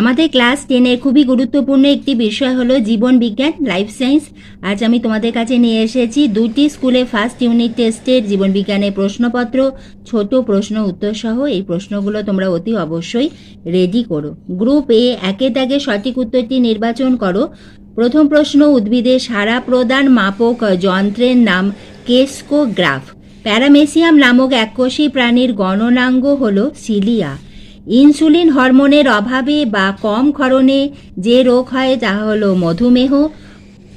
আমাদের ক্লাস টেনের খুবই গুরুত্বপূর্ণ একটি বিষয় হলো জীবন বিজ্ঞান লাইফ সায়েন্স আজ আমি তোমাদের কাছে নিয়ে এসেছি দুটি স্কুলে ফার্স্ট ইউনিট টেস্টের জীবন বিজ্ঞানের প্রশ্নপত্র। ছোট প্রশ্ন উত্তর সহ এই প্রশ্নগুলো তোমরা অতি অবশ্যই রেডি করো। গ্রুপ এ একে দাগে সঠিক উত্তরটি নির্বাচন করো। প্রথম প্রশ্ন উদ্ভিদের সারা প্রদান মাপক যন্ত্রের নাম কেসকোগ্রাফ। প্যারামেসিয়াম নামক এককোষী প্রাণীর গণনাঙ্গ হল সিলিয়া। ইনসুলিন হরমোনের অভাবে বা কম ক্ষরণে যে রোগ হয় তা হলো মধুমেহ।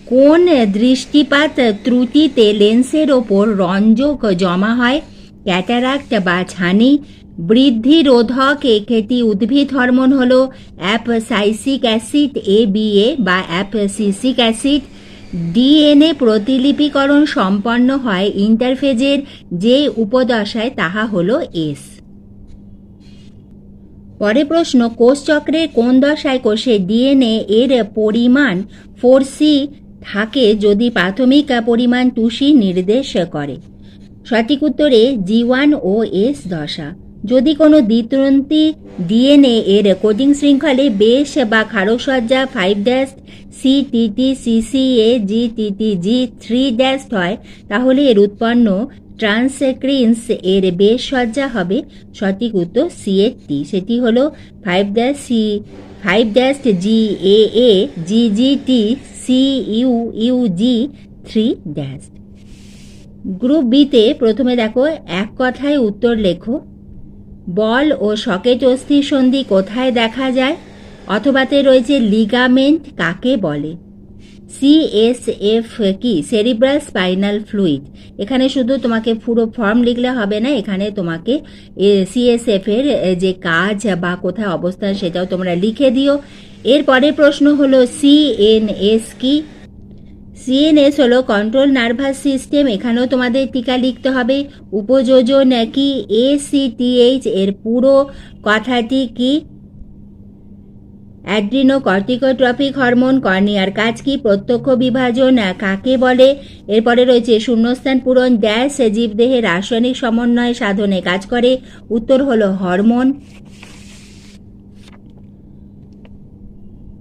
কোন দৃষ্টিপাত ত্রুটিতে লেন্সের ওপর রঞ্জক জমা হয়? ক্যাটারাক্ট বা ছানি। বৃদ্ধি রোধক একটি উদ্ভিদ হরমোন হল abscisic acid A B A বা অ্যাপসিসিক অ্যাসিড। ডিএনএ প্রতিলিপিকরণ সম্পন্ন হয় ইন্টারফেজের যে উপদশায়, তাহা হলো এস। পরে প্রশ্ন কোষচক্রের কোন দশায় কোষে ডিএনএ এর পরিমাণ ফোর সি থাকে যদি প্রাথমিক পরিমাণ টু সি নির্দেশ করে? সঠিক উত্তরে জি ওয়ান ও এস দশা। যদি কোনো দ্বিতন্তি ডিএনএ এর কোডিং শৃঙ্খলে বেশ বা ক্ষারসজ্জা five dash C TT CCA G TT G three dash হয়, তাহলে এর উৎপন্ন ট্রান্সক্রিন্স এর বেশ সজ্জা হবে। সঠিক উত্তর সি এর টি সেটি হলো five dash C five dash G A A G G T C U U G three dash group বিতে প্রথমে দেখো, এক কথায় উত্তর লেখো। বল ও সকেট অস্থি সন্ধি কোথায় দেখা যায়? অথবাতে রয়েছে লিগামেন্ট কাকে বলে? সিএসএফ কি? সেরিব্রাল স্পাইনাল ফ্লুইড এখানে শুধু তোমাকে পুরো ফর্ম লিখলে হবে না, এখানে তোমাকে সিএসএফ এর যে কাজ বা কোথায় অবস্থান সেটাও তোমরা লিখে দিও। এরপরে প্রশ্ন হলো সিএনএস কি? সিএনএস হলো কন্ট্রোল নার্ভাস সিস্টেম এখানেও তোমাদের টিকা লিখতে হবে। উপযোজন কি? এসিটিএইচ এর পুরো কথাটি কি? অ্যাড্রিনো কর্টিকোট্রপিক হরমোন কর্নিয়ার কাজ কি? প্রত্যক্ষ বিভাজন কাকে বলে? এরপরে রয়েছে, শূন্যস্থান পূরণ, ড্যাশ জীবদেহে রাসায়নিক সমন্বয় সাধনে কাজ করে। উত্তর হলো হরমোন।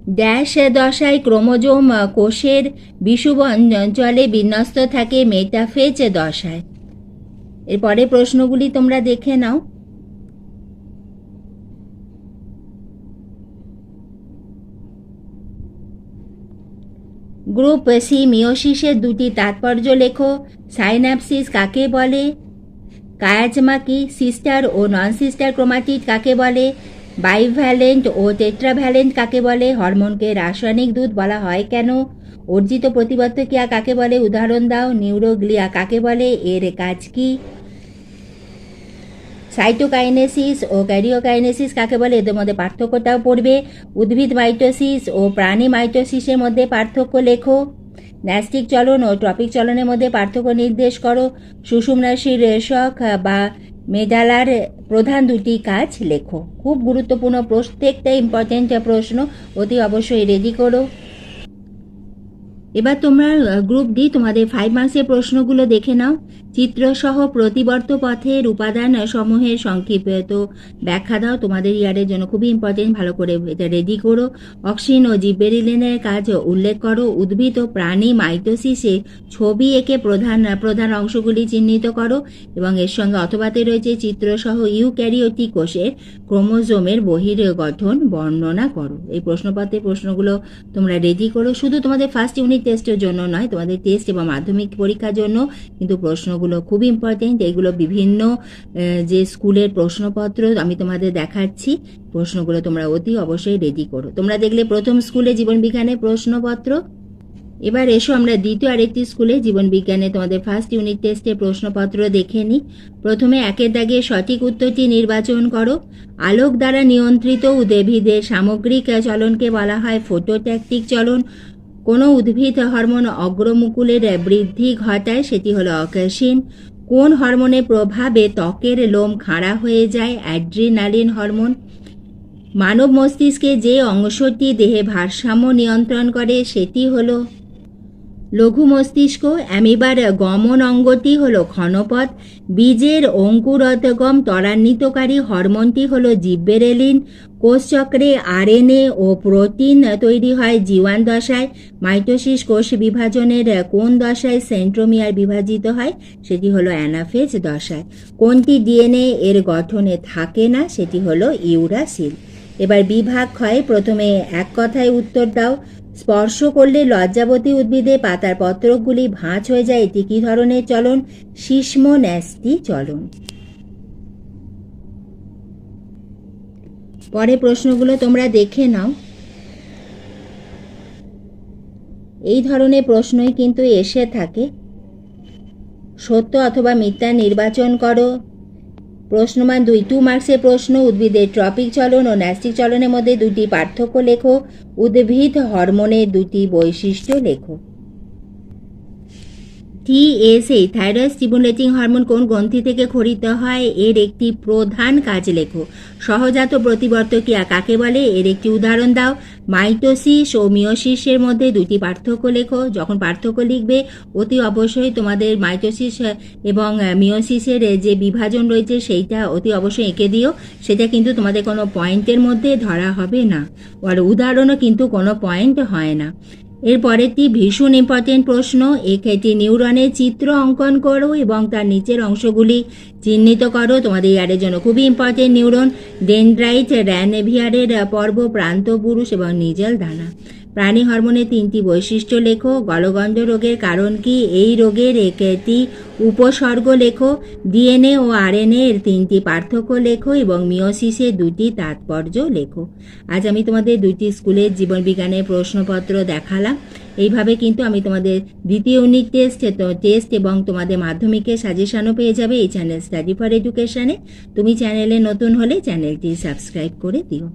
ড্যাশ দশায় ক্রোমোজোম কোষের বিষুব অঞ্চলে বিন্যস্ত থাকে মেটাফেজ দশায়। এরপরে প্রশ্নগুলি তোমরা দেখে নাও। গ্রুপ সি মিওসিসের দুটি তাৎপর্য লেখো। সাইনাপসিস কাকে বলে? কায়াজমা কি সিস্টার ও নন সিস্টার ক্রোমাটিড কাকে বলে? বাইভ্যালেন্ট ও টেট্রাভ্যালেন্ট কাকে বলে? হরমোনকে রাসায়নিক দুধ বলা হয় কেন? অর্জিত প্রতিবদ্ধকিয়া কাকে বলে? উদাহরণ দাও। নিউরোগ্লিয়া কাকে বলে? এর কাজ কি? সাইটোকাইনেসিস ও ক্যারিওকাইনেসিস কাকে বলে? এদের মধ্যে পার্থক্যটাও পড়বে। উদ্ভিদ মাইটোসিস ও প্রাণী মাইটোসিসের মধ্যে পার্থক্য লেখো। ন্যাস্টিক চলন ও ট্রপিক চলনের মধ্যে পার্থক্য নির্দেশ করো। সুষুম্নাশির রেশক বা মেডালার প্রধান দুটি কাজ লেখো। খুব গুরুত্বপূর্ণ, প্রত্যেকটা ইম্পর্টেন্ট প্রশ্ন অতি অবশ্যই রেডি করো। এবার তোমরা গ্রুপ ডি তোমাদের ফাইভ মার্কসের প্রশ্নগুলো দেখে নাও। চিত্রসহ প্রতিবর্ত পথের উপাদান সমূহের সংক্ষিপ্ত ব্যাখ্যা দাও। তোমাদের ইয়ারের জন্য খুবই ইম্পর্টেন্ট ভালো করে এটা রেডি করো। অক্সিন ও জিবেরিলিনের কাজ উল্লেখ করো। উদ্ভিদ ও প্রাণী মাইটোসিসে ছবি এঁকে প্রধান প্রধান অংশগুলি চিহ্নিত করো এবং এর সঙ্গে অথবাতে রয়েছে চিত্রসহ ইউক্যারিওটিক কোষের ক্রোমোজোমের বহির গঠন বর্ণনা করো। এই প্রশ্নপত্রের প্রশ্নগুলো তোমরা রেডি করো। শুধু তোমাদের ফার্স্ট ইউনিট টেস্টের জন্য নয়, তোমাদের টেস্ট এবং মাধ্যমিক পরীক্ষার জন্য কিন্তু প্রশ্নগুলো খুব ইম্পর্টেন্ট এগুলো বিভিন্ন যে স্কুলের প্রশ্নপত্র আমি তোমাদের দেখাচ্ছি, প্রশ্নগুলো তোমরা অতি অবশ্যই রেডি করো। তোমরা দেখলে প্রথম স্কুলে জীবন বিজ্ঞানের প্রশ্নপত্র। এবার এসো আমরা দ্বিতীয় আরেকটি স্কুলে জীবন বিজ্ঞানে তোমাদের ফার্স্ট ইউনিট টেস্টে প্রশ্নপত্র দেখে নিই। প্রথমে একের দাগে সঠিক উত্তরটি নির্বাচন করো। আলোক দ্বারা নিয়ন্ত্রিত উদ্ভিদের সামগ্রিক চলনকে বলা হয় ফোটোট্যাকটিক চলন। কোনো উদ্ভিদ হরমোন অগ্রমুকুলের বৃদ্ধি ঘটায়, সেটি হলো অকেশিন কোন হরমোনের প্রভাবে ত্বকের লোম খাড়া হয়ে যায়? Adrenaline hormone. মানব মস্তিষ্কে যে অংশটি দেহে ভারসাম্য নিয়ন্ত্রণ করে, সেটি হলো লঘু মস্তিষ্ক, অ্যামিবার গমন অঙ্গটি হলো ক্ষণপথ বীজের অঙ্কুরোদ্গম ত্বরান্বিতকারী হরমোনটি হলো জিব্বেরেলিন, কোষচক্রে আরএনএ ও প্রোটিন তৈরি হয় জীবাণ দশায়, মাইটোসিস কোষ বিভাজনের কোন দশায় সেন্ট্রোমিয়ার বিভাজিত হয় সেটি হলো অ্যানাফেজ দশায়। কোনটি ডিএনএ এর গঠনে থাকে না সেটি হলো ইউরাসিল। এবার বিভাগ ক্ষয় প্রথমে এক কথায় উত্তর দাও। স্পর্শ করলে লজ্জাবতী উদ্ভিদে পাতার পত্রকগুলি ভাঁজ হয়ে যায়। এটি কী ধরনের চলন? শিশ্ম ন্যাস্তি চলন। পরে প্রশ্নগুলো তোমরা দেখে নাও। এই ধরনের প্রশ্নই কিন্তু এসে থাকে। সত্য অথবা মিথ্যা নির্বাচন করো। প্রশ্নমান দুই টু মার্কসের প্রশ্ন, উদ্ভিদের ট্রপিক চলন ও ন্যাস্টিক চলনের মধ্যে দুটি পার্থক্য লেখো। উদ্ভিদ হরমোনের দুটি বৈশিষ্ট্য লেখো। টিএসএ থাইরয়েড স্টিমুলেটিং হরমোন কোন গ্রন্থি থেকে খরিত হয়? এর একটি প্রধান কাজ লেখো সহজাত প্রতিবর্তকিয়া কাকে বলে? এর একটি উদাহরণ দাও। মাইটোসিস ও মিওসিসের মধ্যে দুটি পার্থক্য লেখো। যখন পার্থক্য লিখবে, অতি অবশ্যই তোমাদের মাইটোসিস এবং মিওসিসের যে বিভাজন রয়েছে সেইটা অতি অবশ্যই এঁকে দিও। সেটা কিন্তু তোমাদের কোনো পয়েন্টের মধ্যে ধরা হবে না। আর উদাহরণও কিন্তু কোনো পয়েন্ট হয় না। এর পরেরটি ভীষণ ইম্পর্টেন্ট প্রশ্ন, এক্ষেত্রে নিউরনের চিত্র অঙ্কন করো এবং তার নিচের অংশগুলি চিহ্নিত করো। তোমাদের ইয়ারের জন্য খুবই ইম্পর্টেন্ট নিউরন ডেনড্রাইট র্যানেভিয়ারের পর্ব, প্রান্ত পুরুষ এবং নিজেল দানা। প্রাণী হরমোনের তিনটি বৈশিষ্ট্য লেখো। গলগণ্ড রোগের কারণ কি? এই রোগের একটি উপসর্গ লেখো। ডিএনএ ও আরএনএ এর তিনটি পার্থক্য লেখো এবং মিওসিসের দুটি তাৎপর্য লেখো। আজ আমি তোমাদের দুটি স্কুলের জীবনবিজ্ঞানের প্রশ্নপত্র দেখালাম। এইভাবে কিন্তু আমি তোমাদের দ্বিতীয় ইউনিট টেস্ট টেস্ট এবং তোমাদের মাধ্যমিকে সাজেশনও পেয়ে যাবে এই চ্যানেল স্টাডি ফর এডুকেশানে তুমি চ্যানেলে নতুন হলে চ্যানেলটি সাবস্ক্রাইব করে দিও।